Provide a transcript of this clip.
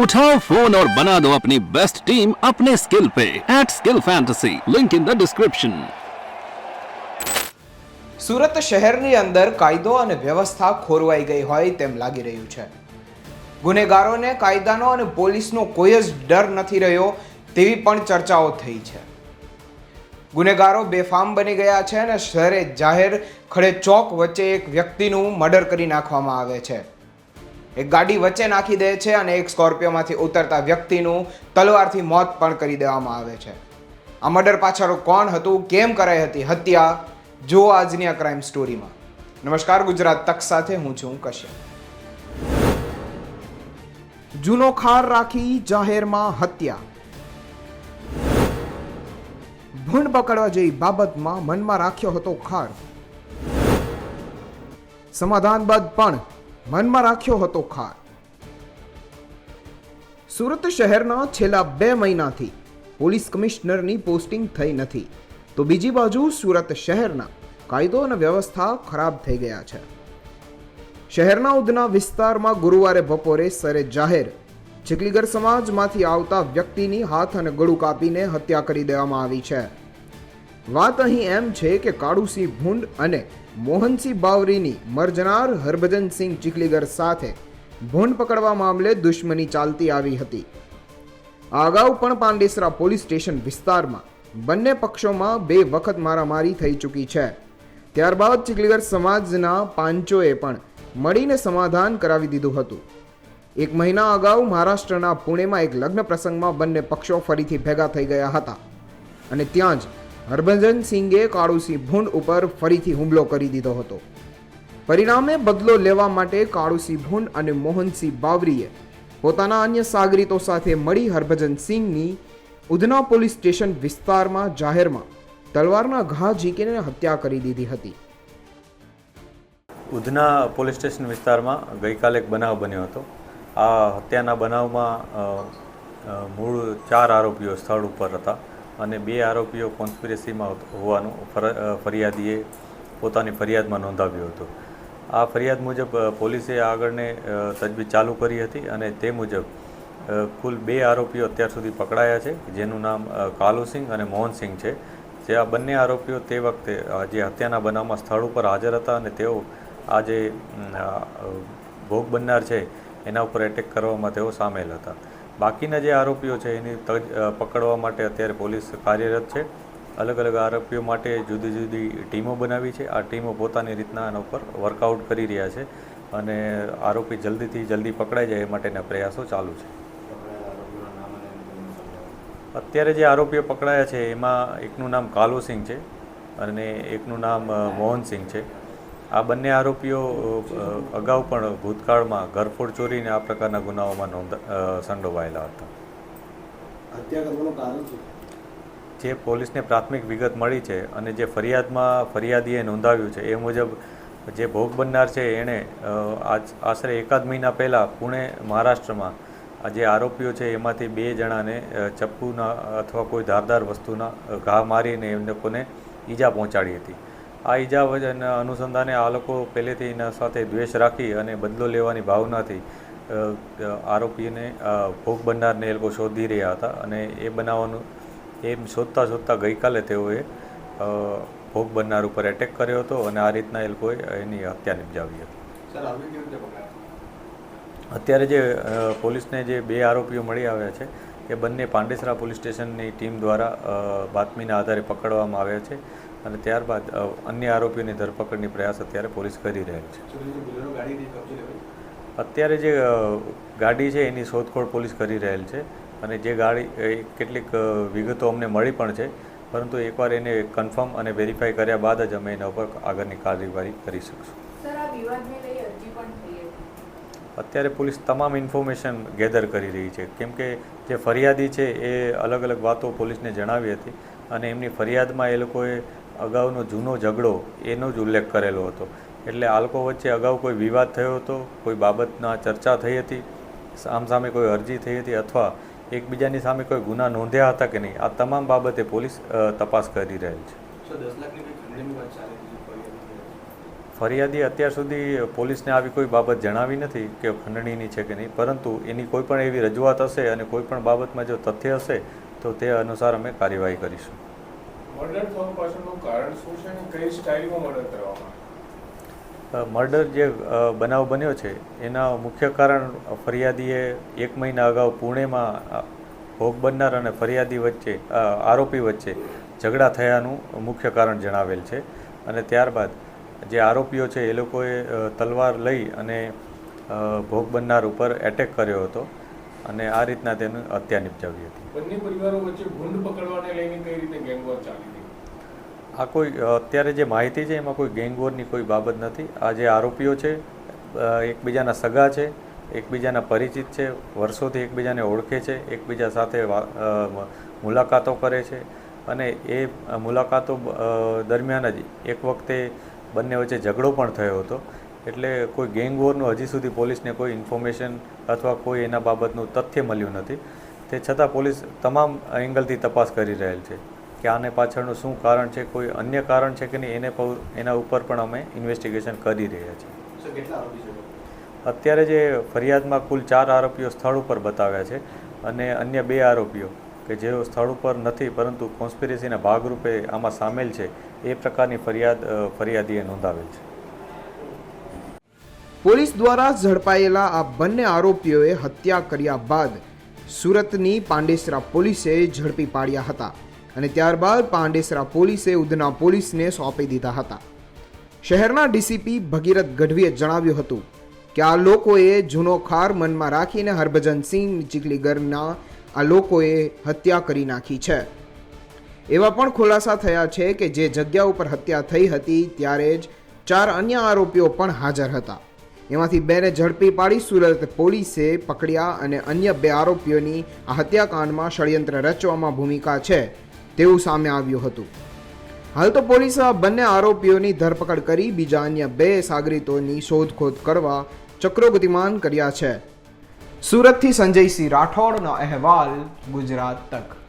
उठाओ फोन और बना दो अपनी बेस्ट टीम अपने स्किल पे at skill fantasy link in the description Surat શહેરની અંદર કાયદો અને વ્યવસ્થા ખોરવાઈ ગઈ હોય તેમ લાગી રહ્યું છે ગુનેગારોને કાયદાનો અને પોલીસનો કોઈ જ ડર નથી રહ્યો તેવી પણ ચર્ચાઓ થઈ છે ગુનેગારો બેફામ બની ગયા છે અને શહેરે જાહેર ખડે ચોક વચ્ચે એક વ્યક્તિનું મર્ડર કરી નાખવામાં આવે છે એક ગાડી વચ્ચે નાખી દે છે અને એક સ્કોર્પિયોમાંથી ઉતરતા વ્યક્તિનું તલવારથી મોત પણ કરી દેવામાં આવે છે. આ મર્ડર પાછળ કોણ હતું, કેમ કરાઈ હતી, હત્યા? જો આજની આ ક્રાઇમ સ્ટોરીમાં નમસ્કાર, ગુજરાત તક સાથે હું છું કશ્યપ. જૂનો ખાર રાખી જાહેરમાં હત્યા. ભૂંડ પકડવા જેવી બાબતમાં મનમાં રાખ્યો હતો ખાર. સમાધાન બાદ પણ મનમાં રાખ્યો હતો ખાર. સુરત શહેરના છેલ્લા બે મહિનાથી પોલીસ કમિશનરની પોસ્ટિંગ થઈ નથી. તો બીજી બાજુ સુરત શહેરના કાયદો અને વ્યવસ્થા ખરાબ થઈ ગયા છે. શહેરના ઉધના વિસ્તારમાં ગુરુવારે બપોરે સરે જાહેર ચીકલીગર સમાજમાંથી આવતા વ્યક્તિની હાથ અને ગળું કાપીને હત્યા કરી દેવામાં આવી છે. વાત અહીં એમ છે કે કાળુસિંહ ભૂંડ અને મોહનસિંહ બાવરીની મરજનાર હરભજનસિંહ ચીખલીગર સાથે ભૂંડ પકડવા મામલે દુશ્મની ચાલતી આવી હતી. અગાઉ પણ પાંડેસરા પોલીસ સ્ટેશન વિસ્તારમાં બંને પક્ષોમાં બે વખત મારામારી થઈ ચૂકી છે. ત્યારબાદ ચીખલીગર સમાજના પાંચોએ પણ મળીને સમાધાન કરાવી દીધું હતું. એક મહિના અગાઉ મહારાષ્ટ્રના પુણેમાં એક લગ્ન પ્રસંગમાં બંને પક્ષો ફરીથી ભેગા થઈ ગયા હતા અને ત્યાં જ હરભજન સિંઘે કાળુસિંહ ભૂંડ ઉપર ફરીથી હુમલો કરી દીધો હતો. પરિણામે બદલો લેવા માટે કાળુસિંહ ભૂંડ અને મોહનસિંહ બાવરીએ પોતાના અન્ય સાગરીતો સાથે મળી હરભજન સિંહની ઉધના પોલીસ સ્ટેશન વિસ્તારમાં જાહેરમાં તલવારના ઘા ઝીકીને હત્યા કરી દીધી હતી. ઉધના પોલીસ સ્ટેશન વિસ્તારમાં ગઈકાલે એક બનાવ બન્યો હતો. આ હત્યાના બનાવમાં મૂળ ચાર આરોપીઓ સ્થળ ઉપર હતા. અને બે આરોપીઓ કોન્સ્પિરેસીમાં હોવાનું ફર- ફરિયાદીએ પોતાની ફરિયાદમાં નોંધાવ્યું હતું. આ ફરિયાદ મુજબ પોલીસે આગળને તજવીજ ચાલુ કરી હતી અને તે મુજબ કુલ બે આરોપીઓ અત્યાર સુધી પકડાયા છે, જેનું નામ કાલુસિંહ અને મોહનસિંહ છે. જે આ બંને આરોપીઓ તે વખતે જે હત્યાના બનાવમાં સ્થળ ઉપર હાજર હતા અને તેઓ આ જે ભોગ બનનાર છે, એના ઉપર એટેક કરવામાં તેઓ સામેલ હતા. બાકીના જે આરોપીઓ છે, એની પકડવા માટે અત્યારે પોલીસ કાર્યરત છે. અલગ અલગ આરોપીઓ માટે જુદી જુદી ટીમો બનાવી છે. આ ટીમો પોતાની રીતના એના ઉપર વર્કઆઉટ કરી રહ્યા છે અને આરોપી જલ્દીથી જલ્દી પકડાઈ જાય એ માટેના પ્રયાસો ચાલુ છે. અત્યારે જે આરોપીઓ પકડાયા છે, એમાં એકનું નામ કાલુસિંહ છે અને એકનું નામ મોહનસિંહ છે. આ બંને આરોપીઓ અગાઉ પણ ભૂતકાળમાં ઘરફોડ ચોરીને આ પ્રકારના ગુનાઓમાં નોંધા સંડોવાયેલા હતા. જે પોલીસને પ્રાથમિક વિગત મળી છે અને જે ફરિયાદમાં ફરિયાદીએ નોંધાવ્યું છે એ મુજબ જે ભોગ બનનાર છે એણે આજ આશરે એકાદ મહિના પહેલાં પુણે મહારાષ્ટ્રમાં જે આરોપીઓ છે એમાંથી બે જણાને ચપ્પુના અથવા કોઈ ધારદાર વસ્તુના ઘા મારીને એમને લોકોને ઈજા પહોંચાડી હતી. આ ઈજા વજન અનુસંધાને આ લોકો પહેલેથી એના સાથે દ્વેષ રાખી અને બદલો લેવાની ભાવનાથી આરોપીને ભોગ બનનારને એ લોકો શોધી રહ્યા હતા અને એ બનાવવાનું એમ શોધતા શોધતા ગઈકાલે તેઓએ ભોગ બનનાર ઉપર એટેક કર્યો હતો અને આ રીતના એ લોકોએ એની હત્યા નિપજાવી હતી. અત્યારે જે પોલીસને જે બે આરોપીઓ મળી આવ્યા છે એ બંને પાંડેસરા પોલીસ સ્ટેશનની ટીમ દ્વારા બાતમીના આધારે પકડવામાં આવ્યા છે. અને ત્યારબાદ અન્ય આરોપીઓની ધરપકડની પ્રયાસ અત્યારે પોલીસ કરી રહેલ છે. અત્યારે જે ગાડી છે એની શોધખોળ પોલીસ કરી રહેલ છે અને જે ગાડી એ કેટલીક વિગતો અમને મળી પણ છે પરંતુ એકવાર એને કન્ફર્મ અને વેરીફાઈ કર્યા બાદ જ અમે એના ઉપર આગળની કાર્યવાહી કરી શકશું. અત્યારે પોલીસ તમામ ઇન્ફોર્મેશન ગેધર કરી રહી છે. કેમ કે જે ફરિયાદી છે એ અલગ અલગ વાતો પોલીસને જણાવી હતી અને એમની ફરિયાદમાં એ લોકોએ અગાઉનો જૂનો ઝઘડો એનો જ ઉલ્લેખ કરેલો હતો. એટલે આ લોકો વચ્ચે અગાઉ કોઈ વિવાદ થયો હતો? કોઈ બાબતના ચર્ચા થઈ હતી? સામસામે કોઈ અરજી થઈ હતી અથવા એકબીજાની સામે કોઈ ગુના નોંધ્યા હતા કે નહીં? આ તમામ બાબતે પોલીસ તપાસ કરી રહેલ છે. ફરિયાદી અત્યાર સુધી પોલીસને આવી કોઈ બાબત જણાવી નથી કે ખંડણીની છે કે નહીં પરંતુ એની કોઈ પણ એવી રજૂઆત હશે અને કોઈ પણ બાબતમાં જો તથ્ય હશે તો તે અનુસાર અમે કાર્યવાહી કરીશું. મર્ડર થવા પાછળનું કારણ શું છે અને કઈ સ્ટાઇલમાં મર્ડર કરવામાં મર્ડર જે બનાવ બન્યો છે, એના મુખ્ય કારણ ફરિયાદીએ એક મહિના અગાઉ પુણેમાં ભોગ બનનાર અને ફરિયાદી વચ્ચે આરોપી વચ્ચે ઝઘડા થયાનું મુખ્ય કારણ જણાવેલ છે. અને ત્યારબાદ જે આરોપીઓ છે એ લોકોએ તલવાર લઈ અને ભોગ બનનાર ઉપર એટેક કર્યો હતો. અને આ રીતના તેની હત્યા નિપજાવી હતી. બંને પરિવારો વચ્ચે ગુંડ પકડવાને લઈને કઈ રીતે ગેંગવોર ચાલી હતી આ કોઈ અત્યારે જે માહિતી છે એમાં કોઈ ગેંગવોરની કોઈ બાબત નથી. આ જે આરોપીઓ છે એકબીજાના સગા છે એકબીજાના પરિચિત છે વર્ષોથી એકબીજાને ઓળખે છે એકબીજા સાથે મુલાકાતો કરે છે અને એ મુલાકાતો દરમિયાન જ એક વખતે બંને વચ્ચે ઝઘડો પણ થયો હતો. એટલે કોઈ ગેંગવોરનું હજી સુધી પોલીસને કોઈ ઇન્ફોર્મેશન અથવા કોઈ એના બાબતનું તથ્ય મળ્યું નથી. તે છતાં પોલીસ તમામ એંગલથી તપાસ કરી રહેલ છે કે આને પાછળનું શું કારણ છે કોઈ અન્ય કારણ છે કે નહીં એને એના ઉપર પણ અમે ઇન્વેસ્ટિગેશન કરી રહ્યા છીએ. અત્યારે જે ફરિયાદમાં કુલ ચાર આરોપીઓ સ્થળ ઉપર બતાવ્યા છે અને અન્ય બે આરોપીઓ કે જેઓ સ્થળ ઉપર નથી પરંતુ કોન્સ્પિરસીના ભાગરૂપે આમાં સામેલ છે એ પ્રકારની ફરિયાદ ફરિયાદીએ નોંધાવેલ છે. પોલીસ દ્વારા ઝડપાયેલા આ બંને આરોપીઓએ હત્યા કર્યા બાદ સુરતની પાંડેસરા પોલીસે ઝડપી પાડ્યા હતા અને ત્યારબાદ પાંડેસરા પોલીસે ઉધના પોલીસને સોંપી દીધા હતા. શહેરના ડીસીપી ભગીરથ ગઢવીએ જણાવ્યું હતું કે આ લોકોએ જૂનો ખાર મનમાં રાખીને હરભજનસિંહ ચીખલીગરના આ લોકોએ હત્યા કરી નાખી છે. એવા પણ ખુલાસા થયા છે કે જે જગ્યા ઉપર હત્યા થઈ હતી, ત્યારે જ ચાર અન્ય આરોપીઓ પણ હાજર હતા. એમાંથી બેને ઝડપી પાડી સુરત પોલીસે પકડ્યા અને અન્ય બે આરોપીઓની હત્યાકાંડમાં ષડયંત્ર રચવામાં ભૂમિકા છે, તેવું સામે આવ્યું હતું. હાલ તો પોલીસે બંને આરોપીઓની ધરપકડ કરી બીજા અન્ય બે સાગરીતોની શોધખોળ કરવા ચક્રો ગતિમાન કર્યા છે. સુરતથી સંજયસિંહ રાઠોડનો અહેવાલ ગુજરાત તક.